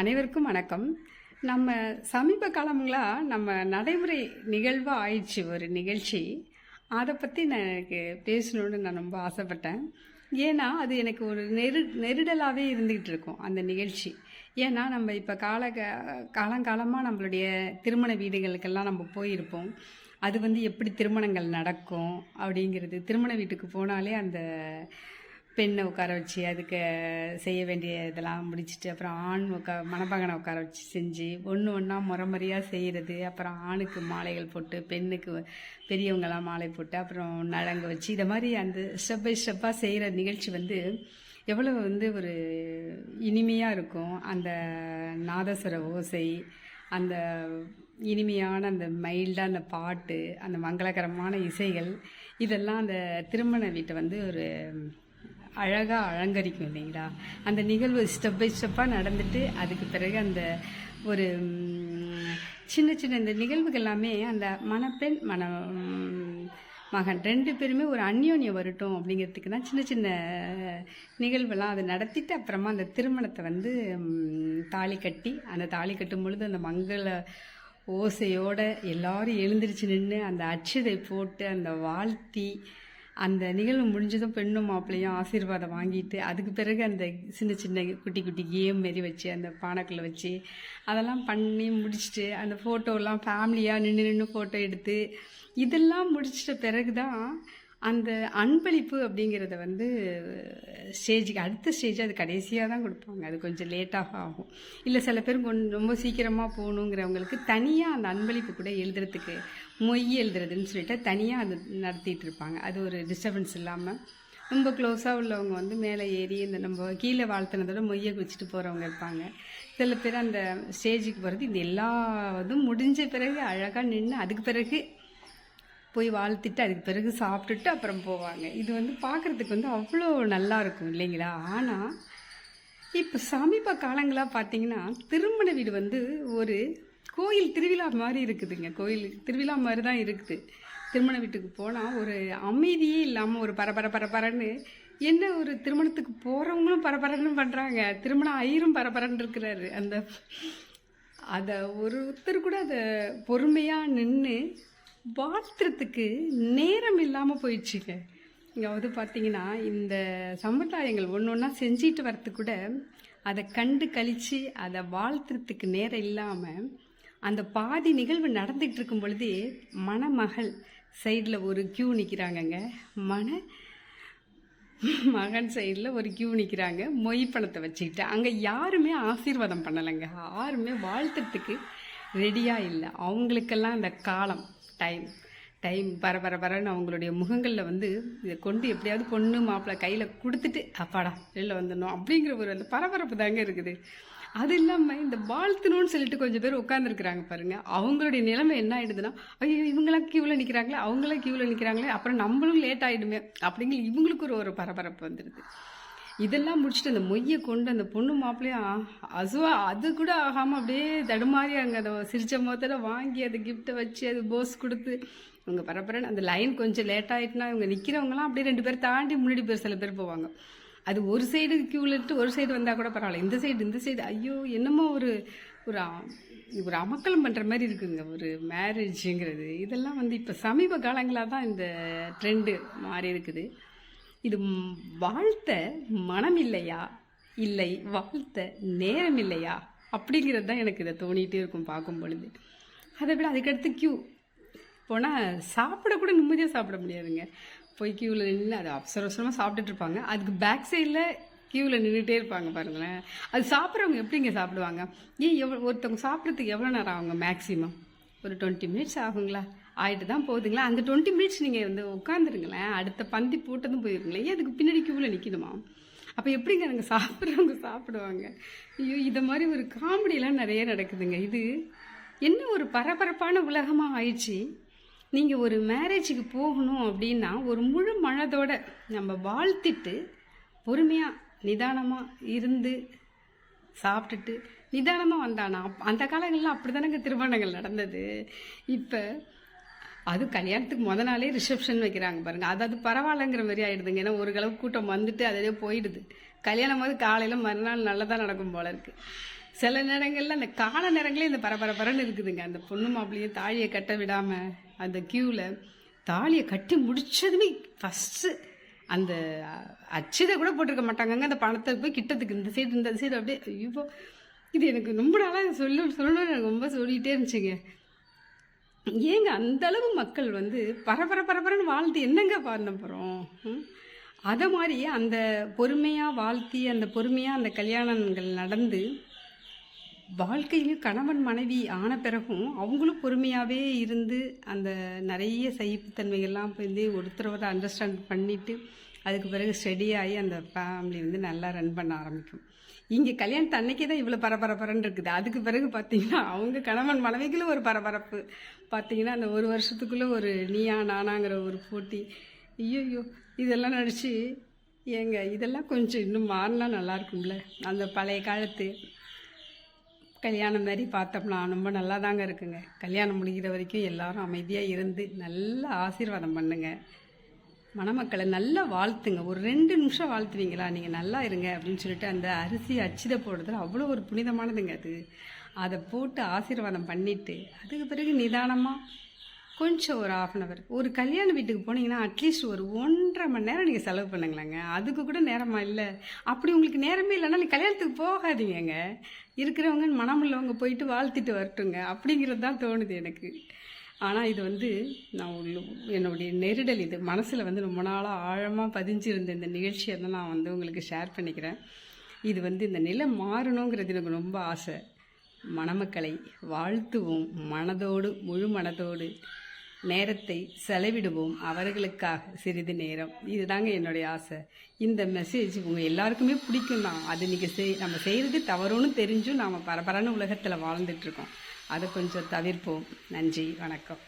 அனைவருக்கும் வணக்கம். நம்ம சமீப காலங்களாக நம்ம நடைமுறை நிகழ்வாக ஆயிடுச்சு ஒரு நிகழ்ச்சி. அதை பற்றி நான் எனக்கு பேசணுன்னு நான் ரொம்ப ஆசைப்பட்டேன். ஏன்னா அது எனக்கு ஒரு நெரு நெருடலாகவே இருந்துக்கிட்டு இருக்கும் அந்த நிகழ்ச்சி. ஏன்னா நம்ம இப்போ கால காலங்காலமாக நம்மளுடைய திருமண வீடுகளுக்கெல்லாம் நம்ம போயிருப்போம். அது வந்து எப்படி திருமணங்கள் நடக்கும் அப்படிங்கிறது திருமண வீட்டுக்கு போனாலே அந்த பெண்ணை உட்கார வச்சு அதுக்கு செய்ய வேண்டிய இதெல்லாம் முடிச்சுட்டு அப்புறம் ஆண் உட்கா மணப்பகனை உட்கார வச்சு செஞ்சு ஒன்று ஒன்றா முறைமுறையாக செய்கிறது அப்புறம் ஆணுக்கு மாலைகள் போட்டு பெண்ணுக்கு பெரியவங்களாம் மாலை போட்டு அப்புறம் நலங்கு வச்சு இதை மாதிரி அந்த ஸ்டெப் பை ஸ்டெப்பாக செய்கிற நிகழ்ச்சி வந்து எவ்வளோ வந்து ஒரு இனிமையாக இருக்கும். அந்த நாதஸ்வர ஓசை அந்த இனிமையான அந்த மைல்டாக அந்த பாட்டு அந்த மங்களகரமான இசைகள் இதெல்லாம் அந்த திருமண வீட்டை வந்து ஒரு அழகாக அலங்கரிக்கும் இல்லைங்களா? அந்த நிகழ்வு ஸ்டெப் பை ஸ்டெப்பாக நடந்துட்டு அதுக்கு பிறகு அந்த ஒரு சின்ன சின்ன இந்த நிகழ்வுகள் எல்லாமே அந்த மணப்பெண் மன மகன் ரெண்டு பேருமே ஒரு அந்யோன்யம் வரட்டும் அப்படிங்கிறதுக்கு தான் சின்ன சின்ன நிகழ்வெல்லாம் அதை நடத்திட்டு அப்புறமா அந்த திருமணத்தை வந்து தாலி கட்டி அந்த தாலி கட்டும் பொழுது அந்த மங்கள ஓசையோடு எல்லாரும் எழுந்திரிச்சு நின்று அந்த அச்சதை போட்டு அந்த வாழ்த்தி அந்த நிகழ்வு முடிஞ்சதும் பெண்ணும் மாப்பிள்ளையும் ஆசீர்வாதம் வாங்கிட்டு அதுக்கு பிறகு அந்த சின்ன சின்ன குட்டி குட்டி கேம் மாரி வச்சு அந்த பானைக்குள்ளே வச்சு அதெல்லாம் பண்ணி முடிச்சுட்டு அந்த ஃபோட்டோலாம் ஃபேமிலியாக நின்று நின்று ஃபோட்டோ எடுத்து இதெல்லாம் முடிச்சிட்ட பிறகு தான் அந்த அன்பளிப்பு அப்படிங்கிறத வந்து ஸ்டேஜுக்கு அடுத்த ஸ்டேஜ் அது கடைசியாக தான் கொடுப்பாங்க. அது கொஞ்சம் லேட்டாக ஆகும். இல்லை சில பேர் கொஞ்சம் ரொம்ப சீக்கிரமாக போகணுங்கிறவங்களுக்கு தனியாக அந்த அன்பளிப்பு கூட எழுதுறதுக்கு மொய் எழுதுறதுன்னு சொல்லிட்டு தனியாக அது நடத்திட்டு இருப்பாங்க. அது ஒரு டிஸ்டர்பன்ஸ் இல்லாமல் ரொம்ப க்ளோஸாக உள்ளவங்க வந்து மேலே ஏறி இந்த நம்ம கீழே வாழ்த்தினதோட மொய்யை வச்சுட்டு போகிறவங்க இருப்பாங்க. சில பேர் அந்த ஸ்டேஜுக்கு போகிறது இந்த எல்லா இதுவும் முடிஞ்ச பிறகு அழகாக நின்று அதுக்கு பிறகு போய் வாழ்த்திட்டு அதுக்கு பிறகு சாப்பிட்டுட்டு அப்புறம் போவாங்க. இது வந்து பார்க்குறதுக்கு வந்து அவ்வளோ நல்லா இருக்கும் இல்லைங்களா? ஆனால் இப்போ சமீப காலங்களாக பார்த்தீங்கன்னா திருமண வீடு வந்து ஒரு கோயில் திருவிழா மாதிரி இருக்குதுங்க. கோயில் திருவிழா மாதிரி தான் இருக்குது. திருமண வீட்டுக்கு போனால் ஒரு அமைதியே இல்லாமல் ஒரு பரபர பரபரன்னு என்ன ஒரு திருமணத்துக்கு போகிறவங்களும் பரபரன்னு பண்ணுறாங்க திருமணம் ஐயரும் பரபரன்னு இருக்கிறாரு. அந்த அதை ஒருத்தர் கூட அதை பொறுமையாக நின்று வாழ்த்துறதுக்கு நேரம் இல்லாமல் போயிடுச்சுங்க. இங்கே வந்து பார்த்தீங்கன்னா இந்த சம்பிரதாயங்கள் ஒன்று ஒன்றா செஞ்சிட்டு வரத்து கூட அதை கண்டு கழித்து அதை வாழ்த்துறதுக்கு நேரம் இல்லாமல் அந்த பாதி நிகழ்வு நடந்துகிட்டு இருக்கும் பொழுதே மணமகள் சைடில் ஒரு கியூ நிற்கிறாங்கங்க மன மகன் சைடில் ஒரு கியூ நிற்கிறாங்க மொய் பணத்தை வச்சுக்கிட்டு. அங்கே யாருமே ஆசீர்வாதம் பண்ணலைங்க. யாருமே வாழ்த்துறதுக்கு ரெடியாக இல்லை. அவங்களுக்கெல்லாம் அந்த காலம் டைம் டைம் பர பர பரன்னு அவங்களுடைய முகங்களில் வந்து இதை கொண்டு எப்படியாவது பொண்ணு மாப்பிள்ளை கையில் கொடுத்துட்டு அப்பாடா வெளில வந்துடணும் அப்படிங்கிற ஒரு அந்த பரபரப்பு தாங்க இருக்குது. அது இல்லாமல் இந்த வாழ்த்தணும்னு சொல்லிட்டு கொஞ்சம் பேர் உட்காந்துருக்குறாங்க பாருங்கள் அவங்களுடைய நிலைமை என்ன ஆகிடுதுன்னா ஐயோ இவங்களாம் கியூவில் நிற்கிறாங்களே அவங்களாம் கியூவில் நிற்கிறாங்களே அப்புறம் நம்மளும் லேட் ஆகிடுமே அப்படிங்கிற இவங்களுக்கு ஒரு ஒரு பரபரப்பு வந்துடுது இதெல்லாம் முடிச்சுட்டு அந்த மொய்யை கொண்டு அந்த பொண்ணு மாப்பிள்ளையும் அசுவா அது கூட ஆகாமல் அப்படியே தடுமாறி அங்கே அதை சிரிச்ச முகத்தோட வாங்கி அதை கிஃப்ட்டை வச்சு அது போஸ் கொடுத்து. அவங்க பரபரன்னு அந்த லைன் கொஞ்சம் லேட் ஆகிட்டுனா இவங்க நிற்கிறவங்களாம் அப்படியே ரெண்டு பேர் தாண்டி முன்னாடி பேர் சில பேர் போவாங்க. அது ஒரு சைடு கியூவில் இட்டு ஒரு சைடு வந்தால் கூட பரவாயில்ல. இந்த சைடு இந்த சைடு ஐயோ என்னமோ ஒரு ஒரு ஒரு அமக்கலம் பண்ணுற மாதிரி இருக்குங்க. ஒரு மேரேஜுங்கிறது இதெல்லாம் வந்து இப்போ சமீப காலங்களாக தான் இந்த ட்ரெண்டு மாறி இருக்குது. இது வாழ்த்த மனம் இல்லையா இல்லை வாழ்த்த நேரம் இல்லையா அப்படிங்கிறது தான் எனக்கு இதை தோணிகிட்டே இருக்கும் பார்க்கும் பொழுது. அதை விட அதுக்கடுத்து கியூ போனால் சாப்பிட கூட நிம்மதியாக சாப்பிட முடியாதுங்க. போய் க்யூவில் நின்று அது அவசர அவசரமாக சாப்பிட்டுட்டு இருப்பாங்க. அதுக்கு பேக் சைடில் க்யூவில் நின்றுட்டே இருப்பாங்க பாருங்களேன். அது சாப்பிட்றவங்க எப்படிங்க சாப்பிடுவாங்க? ஏன் எவ்வளோ ஒருத்தவங்க சாப்பிட்றதுக்கு எவ்வளோ நேரம் ஆகுங்க மேக்ஸிமம் ஒரு டுவெண்ட்டி மினிட்ஸ் ஆகுங்களா? ஆகிட்டு தான் போகுதுங்களா? அந்த டுவெண்ட்டி மினிட்ஸ் நீங்கள் வந்து உட்காந்துருங்களேன் அடுத்த பந்தி போட்டதும் போயிருங்களேன். ஏன் அதுக்கு பின்னாடி க்யூவில் நிற்கணுமா அப்போ எப்படிங்க நாங்கள் சாப்பிட்றவங்க சாப்பிடுவாங்க? ஐயோ இதை மாதிரி ஒரு காமெடியெலாம் நிறைய நடக்குதுங்க. இது என்ன ஒரு பரபரப்பான உலகமாக ஆயிடுச்சு. நீங்கள் ஒரு மேரேஜுக்கு போகணும் அப்படின்னா ஒரு முழு மனதோட நம்ம வாழ்த்திட்டு பொறுமையாக நிதானமாக இருந்து சாப்பிட்டுட்டு நிதானமாக வந்தானா? அந்த காலங்களில் அப்படி தானேங்க திருமணங்கள் நடந்தது. இப்போ அது கல்யாணத்துக்கு முத நாளே ரிசப்ஷன் வைக்கிறாங்க பாருங்க. அதாவது பரவாயில்லங்கிற மாதிரி ஆயிடுதுங்க. ஏன்னா ஒரு கலவு கூட்டம் வந்துட்டு அதிலே போயிடுது. கல்யாணம் போது காலையில் மறுநாள் நல்லதாக நடக்கும் போல இருக்கு. சில நேரங்களில் அந்த கால நேரங்களே இந்த பரபரப்பரன்னு இருக்குதுங்க. அந்த பொண்ணு மாப்பிள்ளையும் தாலியை கட்ட விடாமல் அந்த க்யூவில் தாலியை கட்டி முடிச்சதுமே ஃபஸ்ட்டு அந்த அச்சிதை கூட போட்டிருக்க மாட்டாங்கங்க. அந்த பணத்தை போய் கிட்டத்துக்கு இந்த சைடு இந்த சைடு அப்படியே ஐயோ இது எனக்கு ரொம்ப நாளாக சொல்ல சொல்லணும்னு எனக்கு ரொம்ப சொல்லிகிட்டே இருந்துச்சுங்க. ஏங்க அந்தளவு மக்கள் வந்து பரபர பரபரன்னு வாழ்த்து என்னங்க பண்ண போகிறோம் அதை மாதிரி அந்த பொறுமையாக வாழ்த்தி அந்த பொறுமையாக அந்த கல்யாணங்கள் நடந்து வாழ்க்கையிலும் கணவன் மனைவி ஆன பிறகும் அவங்களும் பொறுமையாகவே இருந்து அந்த நிறைய சகிப்புத்தன்மைகள்லாம் வந்து ஒருத்தரோட அண்டர்ஸ்டாண்ட் பண்ணிவிட்டு அதுக்கு பிறகு ஸ்டெடியாகி அந்த ஃபேமிலி வந்து நல்லா ரன் பண்ண ஆரம்பிக்கும். இங்கே கல்யாணத்து அன்னைக்கே தான் இவ்வளோ பரபரப்பரன்னு இருக்குது. அதுக்கு பிறகு பார்த்தீங்கன்னா அவங்க கணவன் மனைவிக்குள்ள ஒரு பரபரப்பு. பார்த்தீங்கன்னா அந்த ஒரு வருஷத்துக்குள்ளே ஒரு நீயா நானாங்கிற ஒரு போட்டி. ஐயோ இதெல்லாம் நடித்து ஏங்க இதெல்லாம் கொஞ்சம் இன்னும் மாறினா நல்லா இருக்கும்ல? அந்த பழைய காலத்து கல்யாணம் மாதிரி பார்த்தோம்னா ரொம்ப நல்லா தாங்க இருக்குங்க. கல்யாணம் முடிகிற வரைக்கும் எல்லாரும் அமைதியாக இருந்து நல்ல ஆசீர்வாதம் பண்ணுங்கள் மணமக்களை நல்லா வாழ்த்துங்க. ஒரு ரெண்டு நிமிஷம் வாழ்த்துவீங்களா? நீங்கள் நல்லா இருங்க அப்படின்னு சொல்லிட்டு அந்த அரிசி அச்சிதை போடுறதுல அவ்வளோ ஒரு புனிதமானதுங்க அது. அதை போட்டு ஆசீர்வாதம் பண்ணிவிட்டு அதுக்கு பிறகு நிதானமாக கொஞ்சம் ஒரு ஆஃப் அன் அவர் ஒரு கல்யாண வீட்டுக்கு போனீங்கன்னா அட்லீஸ்ட் ஒரு ஒன்றரை மணி நேரம் நீங்கள் செலவு பண்ணுங்களேங்க. அதுக்கு கூட நேரமாக இல்லை. அப்படி உங்களுக்கு நேரமே இல்லைன்னா நீங்கள் கல்யாணத்துக்கு போகாதீங்கங்க. இருக்கிறவங்க மனமுள்ளவங்க போயிட்டு வாழ்த்திட்டு வரட்டுங்க. அப்படிங்கிறது தான் தோணுது எனக்கு. ஆனால் இது வந்து நான் என்னுடைய நெருடல் இது. மனசில் வந்து ரொம்ப நாளாக ஆழமாக பதிஞ்சிருந்த இந்த நிகழ்ச்சியை தான் நான் வந்து உங்களுக்கு ஷேர் பண்ணிக்கிறேன். இது வந்து இந்த நிலை மாறணுங்கிறது எனக்கு ரொம்ப ஆசை. மணமக்களை வாழ்த்துவோம். மனதோடு முழு மனதோடு நேரத்தை செலவிடுவோம். அவர்களுக்காக சிறிது நேரம். இதுதாங்க என்னுடைய ஆசை. இந்த மெசேஜ் உங்கள் எல்லாருக்குமே பிடிக்கும் தான் அது நீங்கள் செய் நம்ம செய்கிறது தவறுன்னு தெரிஞ்சும் நாம் பரபரன்னு உலகத்தில் வாழ்ந்துட்டுருக்கோம் அதை கொஞ்சம் தவிர்ப்போம். நன்றி வணக்கம்.